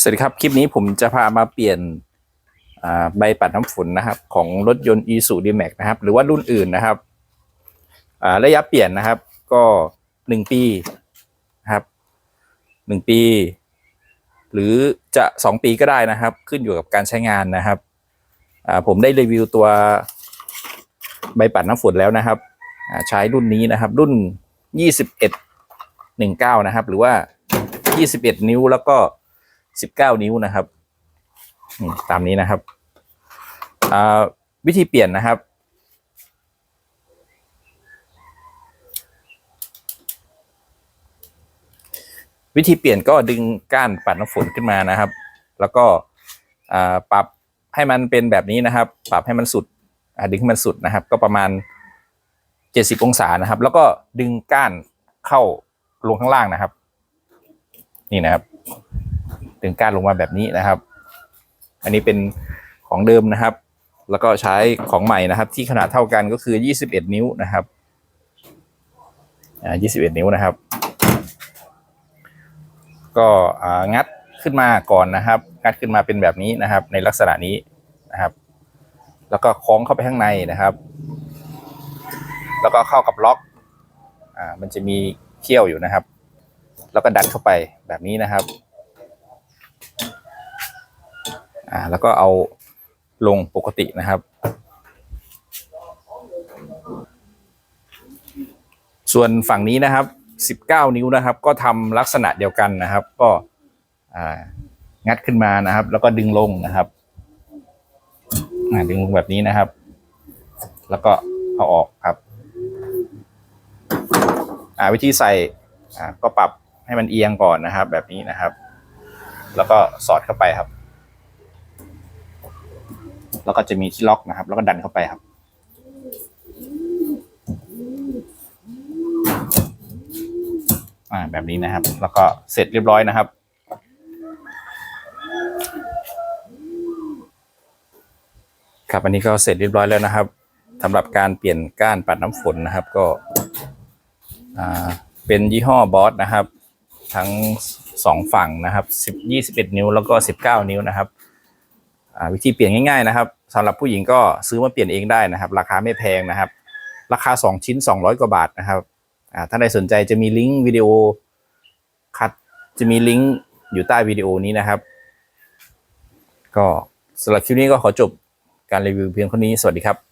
สวัสดีครับ คลิปนี้ผมจะพามาเปลี่ยนใบปัดน้ำฝนนะครับ ของรถยนต์ e s u d m a x นะครับ หรือว่ารุ่นอื่นนะครับระยะเปลี่ยนนะครับ ก็หนึ่งปีนะครับหนึ่งปี หรือจะสองปีก็ได้นะครับ ขึ้นอยู่กับการใช้งานนะครับผมได้รีวิวตัวใบปัดน้ำฝนแล้วนะครับใช้รุ่นนี้นะครับ รุ่นยี่สิบเอ็ดหนึ่งเก้านะครับ หรือว่ายี่สิบเอ็ดนิ้วแล้วก็ สิบเก้านิ้วนะครับตามนี้นะครับวิธีเปลี่ยนนะครับ วิธีเปลี่ยนก็ดึงก้านปัดน้ำฝนขึ้นมานะครับ แล้วก็ปรับให้มันเป็นแบบนี้นะครับ ปรับให้มันสุดดึงให้มันสุดนะครับ ก็ประมาณเจ็ดสิบองศานะครับ แล้วก็ดึงก้านเข้าลงข้างล่างนะครับ นี่นะครับ ดึงก้านลงมาแบบนี้นะครับ อันนี้เป็นของเดิมนะครับ แล้วก็ใช้ของใหม่นะครับ ที่ขนาดเท่ากันก็คือ21นิ้วนะครับอ่า21นิ้วนะครับ ก็อ่างัดขึ้นมาก่อนนะครับ งัดขึ้นมาเป็นแบบนี้นะครับ ในลักษณะนี้นะครับ แล้วก็คล้องเข้าไปข้างในนะครับ แล้วก็เข้ากับล็อกอ่ามันจะมีเขี้ยวอยู่นะครับ แล้วก็ดันเข้าไปแบบนี้นะครับ อ่า แล้วก็เอาลงปกตินะครับ ส่วนฝั่งนี้นะครับ 19 นิ้วนะครับ ก็ทำลักษณะเดียวกันนะครับ ก็งัดขึ้นมานะครับ แล้วก็ดึงลงนะครับดึงลงแบบนี้นะครับ แล้วก็เอาออกครับวิธีใส่ก็ปรับให้มันเอียงก่อนนะครับ แบบนี้นะครับ แล้วก็สอดเข้าไปครับ แล้วก็จะมีที่ล็อกนะครับ แล้วก็ดันเข้าไปครับ อ่าแบบนี้นะครับ แล้วก็เสร็จเรียบร้อยนะครับครับอันนี้ก็เสร็จเรียบร้อยแล้วนะครับสำหรับการเปลี่ยนก้านปัดน้ำฝนนะครับ ก็อ่าเป็นยี่ห้อบอสนะครับ ทั้งสองฝั่งนะครับสิบยี่สิบเอ็ดนิ้วแล้วก็สิบเก้านิ้วนะครับ วิธีเปลี่ยนง่ายๆนะครับสำหรับผู้หญิงก็ซื้อมาเปลี่ยนเองได้นะครับ ราคาไม่แพงนะครับ ราคา 2 ชิ้น 200 กว่าบาทนะครับถ้าใครสนใจจะมีลิงก์วิดีโอคัดจะมีลิงก์อยู่ใต้วิดีโอนี้นะครับ ก็สำหรับคลิปนี้ก็ขอจบการรีวิวเพียงเท่านี้สวัสดีครับ